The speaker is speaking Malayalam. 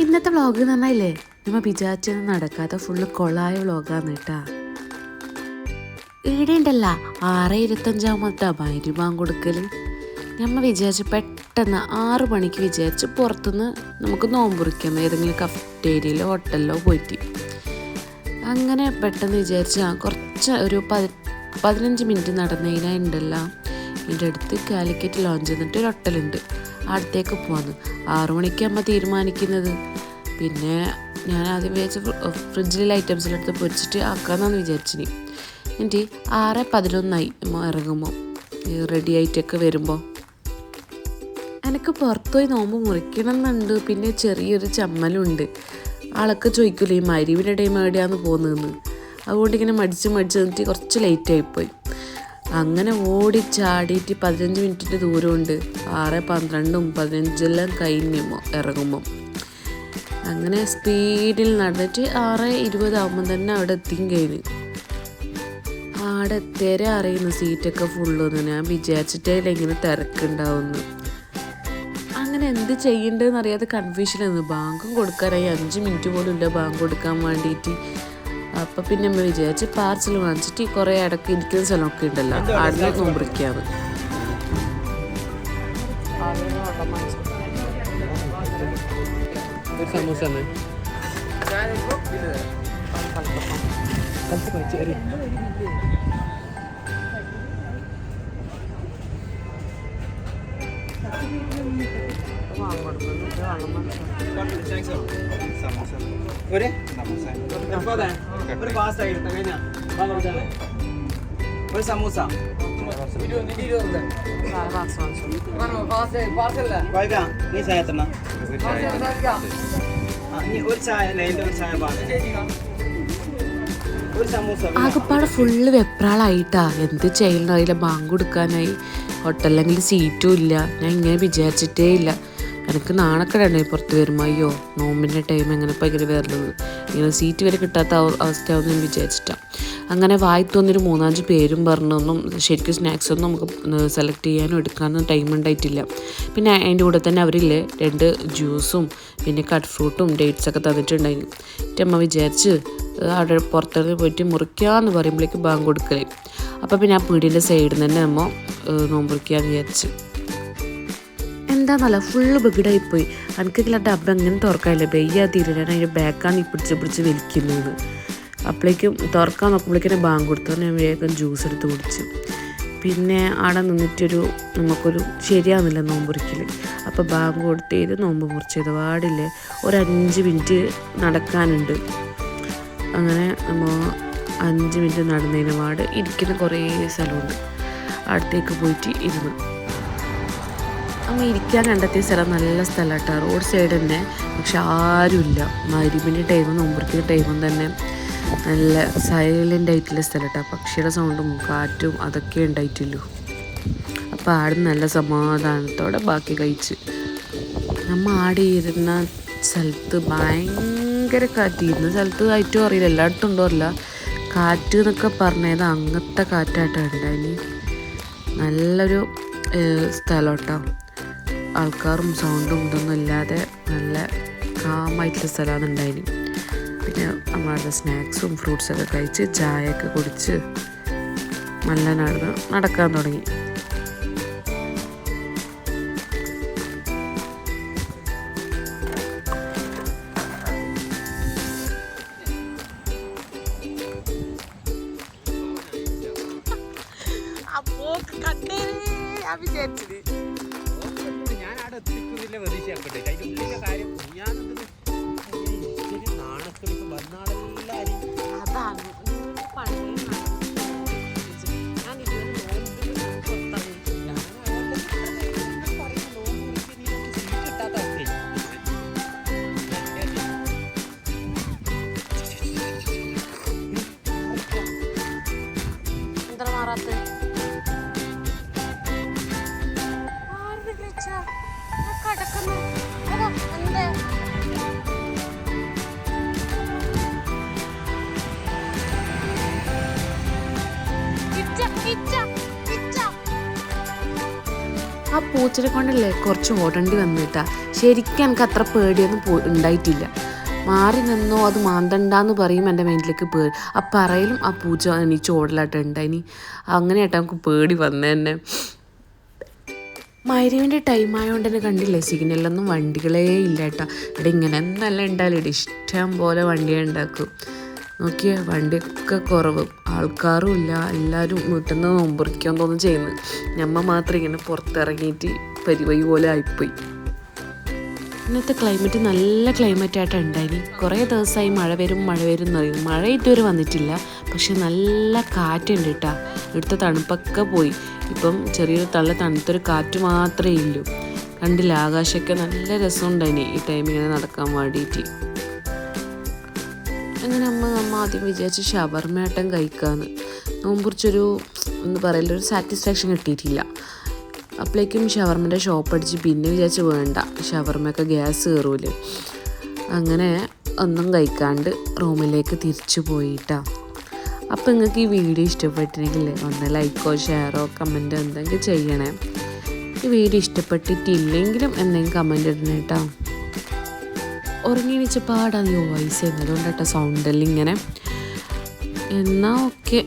ഇന്നത്തെ വ്ളോഗ് നന്നായില്ലേ നമ്മ വിചാരിച്ചത് നടക്കാത്ത ഫുള്ള് കൊളായ വ്ളോഗാന്ന് കേട്ടാ. ഇവിടെ ഉണ്ടല്ല ആറ് ഇരുപത്തഞ്ചാമത്തെ മരുമാൻ കൊടുക്കൽ. നമ്മ വിചാരിച്ച് പെട്ടെന്ന് ആറു മണിക്ക് വിചാരിച്ച് പുറത്തുനിന്ന് നമുക്ക് നോമ്പുറിക്കാം ഏതെങ്കിലും കഫ്റ്റേരിയയിലോ ഹോട്ടലിലോ പോയിട്ട്. അങ്ങനെ പെട്ടെന്ന് വിചാരിച്ച് കുറച്ച് ഒരു പതി പതിനഞ്ച് മിനിറ്റ് നടന്നു കഴിഞ്ഞാൽ ഉണ്ടല്ലോ എന്റെ അടുത്ത് കാലിക്കറ്റ് ലോഞ്ച് എന്നിട്ട് ഒരു ഹോട്ടലുണ്ട് അടുത്തേക്ക് പോവാന്ന്. ആറു മണിക്ക് അമ്മ തീരുമാനിക്കുന്നത്. പിന്നെ ഞാൻ ആദ്യം വിചാരിച്ച ഫ്രിഡ്ജിലെ ഐറ്റംസ് ഐറ്റംസിലെടുത്ത് പൊരിച്ചിട്ട് ആക്കാമെന്നാണ് വിചാരിച്ചിനി. എന്നിട്ട് ആറ് പതിനൊന്നായി ഇറങ്ങുമ്പോൾ റെഡി ആയിട്ടൊക്കെ വരുമ്പോൾ എനിക്ക് പുറത്തുപോയി നോമ്പ് മുറിക്കണം എന്നുണ്ട് പിന്നെ ചെറിയൊരു ചമ്മലുണ്ട്. ആളൊക്കെ ചോദിക്കൂലേ ഈ മരുവിന്റെ ടൈം എവിടെയാന്ന് പോകുന്നതെന്ന്. അതുകൊണ്ട് ഇങ്ങനെ മടിച്ച് മടിച്ച് നിന്നിട്ട് കുറച്ച് ലേറ്റ് ആയിപ്പോയി. അങ്ങനെ ഓടി ചാടിയിട്ട് പതിനഞ്ച് മിനിറ്റിന്റെ ദൂരമുണ്ട്. ആറ് പന്ത്രണ്ടും പതിനഞ്ചെല്ലാം കഴിഞ്ഞുമ്പോൾ ഇറങ്ങുമ്പോൾ അങ്ങനെ സ്പീഡിൽ നടന്നിട്ട് ആറ് ഇരുപതാകുമ്പം തന്നെ അവിടെ എത്തിയും കഴിഞ്ഞു. ആടെ തിര അറിയുന്നു സീറ്റൊക്കെ ഫുള്ളൊന്നും. ഞാൻ വിചാരിച്ചിട്ടേ ഇങ്ങനെ തിരക്കുണ്ടാവുന്നു. അങ്ങനെ എന്ത് ചെയ്യണ്ടെന്ന് അറിയാതെ കൺഫ്യൂഷൻ ആയിരുന്നു. ബാങ്കും കൊടുക്കാനായി അഞ്ച് മിനിറ്റ് പോലും ഇല്ല ബാങ്ക് കൊടുക്കാൻ വേണ്ടിയിട്ട്. അപ്പം പിന്നെ നമ്മൾ വിചാരിച്ച് പാർസൽ വാങ്ങിച്ചിട്ട് ഈ കുറേ ഇടയ്ക്ക് ഇരിക്കുന്ന സ്ഥലമൊക്കെ ഉണ്ടല്ലോ. അവിടെ നോമ്പിരിക്കാന്ന് സമൂസ ഒരു ഒരു ഒരു സമൂസ നീ ചായ എത്തണ ഒരു ചായ ഒരു ഫുള്ള് വെപ്രാളായിട്ടാ. എന്ത് ചെയ്യണമെന്നറിയില്ല ബാങ്ക് കൊടുക്കാനായി. ഹോട്ടലിലെങ്കിൽ സീറ്റും ഇല്ല. ഞാൻ ഇങ്ങനെ വിചാരിച്ചിട്ടേ ഇല്ല. എനിക്ക് നാണക്കേടാണ് പുറത്ത് വരുമ്പോൾ അയ്യോ നോമ്പിന്റെ ടൈം എങ്ങനെ ഭയങ്കര വരുന്നത് ഇങ്ങനെ സീറ്റ് വരെ കിട്ടാത്ത അവസ്ഥയാവുന്നു അവസ്ഥയാവും ഞാൻ വിചാരിച്ചിട്ടാണ് അങ്ങനെ വായി തോന്നിയൊരു മൂന്നാഞ്ച് പേരും പറഞ്ഞൊന്നും ശരിക്കും സ്നാക്സ് ഒന്നും നമുക്ക് സെലക്ട് ചെയ്യാനും എടുക്കാനും ടൈം ഉണ്ടായിട്ടില്ല. പിന്നെ അതിന്റെ കൂടെ തന്നെ അവരില്ലേ രണ്ട് ജ്യൂസും പിന്നെ കട്ട് ഫ്രൂട്ടും ഡേറ്റ്സ് ഒക്കെ തന്നിട്ടുണ്ടായിരുന്നു എന്റെ അമ്മ വിചാരിച്ച് അവിടെ പുറത്തിറങ്ങി പോയിട്ട് മുറിക്കാന്ന് പറയുമ്പോഴേക്ക് ബാങ്ക് കൊടുക്കലേ. അപ്പോൾ പിന്നെ ആ പീടിന്റെ സൈഡിൽ നിന്ന് തന്നെ നമ്മൾ നോമ്പുറിക്കാൻ വിചാരിച്ച്. എന്താന്നല്ല ഫുള്ള് ബിഗിടായി പോയി എനിക്ക് എനിക്കില്ല ഡബ്ബ എങ്ങനെ തുറക്കാനില്ല ബെയ്യാ ഞാൻ അതിന്റെ ബാക്കാണ് ഈ പിടിച്ച് പിടിച്ച് വലിക്കുന്നത്. അപ്പോഴേക്കും തുറക്കാൻ നോക്കുമ്പോഴേക്കും ബാങ്ക് കൊടുത്തു. ഞാൻ വേഗം ജ്യൂസ് എടുത്ത് കുടിച്ചു. പിന്നെ അവിടെ നിന്നിട്ടൊരു നമുക്കൊരു ശരിയാവുന്നില്ല നോമ്പുറിക്കൽ അപ്പോൾ ബാങ്ക് കൊടുത്ത് ചെയ്ത് നോമ്പ് മുറിച്ചത് പാടില്ലേ? ഒരു അഞ്ച് മിനിറ്റ് നടക്കാനുണ്ട്. അങ്ങനെ നമ്മൾ അഞ്ച് മിനിറ്റ് നടന്നതിന് പാട് ഇരിക്കുന്ന കുറേ സ്ഥലമുണ്ട്. അടുത്തേക്ക് പോയിട്ട് ഇരുന്നു. അങ്ങ് ഇരിക്കാൻ കണ്ടെത്തിയ സ്ഥലം നല്ല സ്ഥലം കേട്ടോ റോഡ് സൈഡ് തന്നെ. പക്ഷെ ആരുമില്ല. മരുമിന്റെ ടൈമും നോമ്പുറത്തിന്റെ ടൈമും തന്നെ. നല്ല സൈലന്റ് ആയിട്ടുള്ള സ്ഥലം കേട്ടോ പക്ഷിയുടെ സൗണ്ടും കാറ്റും അതൊക്കെ ഉണ്ടായിട്ടുള്ളൂ. അപ്പോൾ ആട് നല്ല സമാധാനത്തോടെ ബാക്കി കഴിച്ച്. നമ്മൾ ആടെ ഇരുന്ന സ്ഥലത്ത് ഭയങ്കര കാറ്റ്. ഇരുന്ന സ്ഥലത്ത് കാറ്റും അറിയില്ല. എല്ലായിടത്തും ഉണ്ടോ അറിയില്ല. കാറ്റ് എന്നൊക്കെ പറഞ്ഞത് അങ്ങനത്തെ കാറ്റായിട്ടാണ് ഉണ്ടായിനി. നല്ലൊരു സ്ഥലം കേട്ടോ ആൾക്കാരും സൗണ്ടും ഇതൊന്നും ഇല്ലാതെ നല്ല കാമായിട്ടുള്ള സ്ഥലമാണ് ഉണ്ടായിന് പിന്നെ നമ്മളുടെ സ്നാക്സും ഫ്രൂട്ട്സൊക്കെ കഴിച്ച് ചായയൊക്കെ കുടിച്ച് നല്ല നടന്ന് നടക്കാൻ തുടങ്ങി. അപ്പോ കണ്ടേ ഞാൻ വിചാരിച്ചത്. പ്രതീക്ഷയപ്പെട്ടെ അതിന്റെ ഉള്ളിലെ കാര്യം ആ പൂച്ചനെ കൊണ്ടല്ലേ കുറച്ച് ഓടേണ്ടി വന്നിട്ടാ? ശരിക്കും എനിക്ക് അത്ര പേടിയൊന്നും പോ ഉണ്ടായിട്ടില്ല. മാറി നിന്നോ അത് മാന്തണ്ടെന്ന് പറയും എന്റെ മൈൻഡിലേക്ക് പേടി ആ പറയലും ആ പൂച്ച എണീച്ച് ഓടലായിട്ട് ഉണ്ടായിനി അങ്ങനെയായിട്ട് നമുക്ക് പേടി വന്നേ തന്നെ മൈരവിന്റെ ടൈം ആയതുകൊണ്ട് തന്നെ കണ്ടില്ലേ? സിഗ്നലൊന്നും വണ്ടികളേ ഇല്ല കേട്ടോ ഇവിടെ ഇങ്ങനെ എന്നല്ല ഉണ്ടാവില്ല ഇഷ്ടം പോലെ വണ്ടിയെ ഉണ്ടാക്കും നോക്കിയേ വണ്ടിയൊക്കെ കുറവ്. ആൾക്കാരും ഇല്ല എല്ലാവരും വീട്ടിൽ നിന്ന് നോമ്പുറിക്കാൻ തോന്നുന്നു ചെയ്യുന്നത്. ഞമ്മ മാത്രം ഇങ്ങനെ പുറത്തിറങ്ങിയിട്ട് പരിവഴി പോലെ ആയിപ്പോയി. ഇന്നത്തെ ക്ലൈമറ്റ് നല്ല ക്ലൈമറ്റ് ആയിട്ട് ഉണ്ടായിനി. കുറേ ദിവസമായി മഴ വരും മഴ വരും എന്ന് പറയും മഴ ഇതുവരെ വന്നിട്ടില്ല. പക്ഷെ നല്ല കാറ്റുണ്ട് കേട്ടോ ഇവിടുത്തെ തണുപ്പൊക്കെ പോയി. ഇപ്പം ചെറിയൊരു തള്ള തണുത്തൊരു കാറ്റ് മാത്രമേ ഇല്ലൂ കണ്ടില്ല ആകാശമൊക്കെ നല്ല രസമുണ്ടായിനി ഈ ടൈം ഇങ്ങനെ നടക്കാൻ വേണ്ടിയിട്ട്. അങ്ങനെ അമ്മ അമ്മ ആദ്യം വിചാരിച്ച് ഷവർമയാട്ടം കഴിക്കാന്ന്. നോമ്പുറിച്ചൊരു എന്താ പറയില്ല ഒരു സാറ്റിസ്ഫാക്ഷൻ കിട്ടിയിട്ടില്ല. അപ്പോഴേക്കും ഷവർമന്റെ ഷോപ്പ് അടിച്ച് പിന്നെ വിചാരിച്ച് വേണ്ട ഷവർമയൊക്കെ ഗ്യാസ് കയറൂലേ അങ്ങനെ ഒന്നും കഴിക്കാണ്ട് റൂമിലേക്ക് തിരിച്ചു പോയിട്ടാ. അപ്പോൾ നിങ്ങൾക്ക് ഈ വീഡിയോ ഇഷ്ടപ്പെട്ടിട്ടുണ്ടെങ്കിൽ ഒന്ന് ലൈക്കോ ഷെയറോ കമന്റോ എന്തെങ്കിലും ചെയ്യണേ. ഈ വീഡിയോ ഇഷ്ടപ്പെട്ടിട്ടില്ലെങ്കിലും എന്തെങ്കിലും കമന്റ് ഇടണേ കേട്ടോ ഉറങ്ങി വെച്ചപ്പാടാണ് ഈ വോയിസ് ചെയ്യുന്നത്. അതുകൊണ്ടാട്ടോ സൗണ്ടെല്ലാം ഇങ്ങനെ. എന്നാൽ ഓക്കെ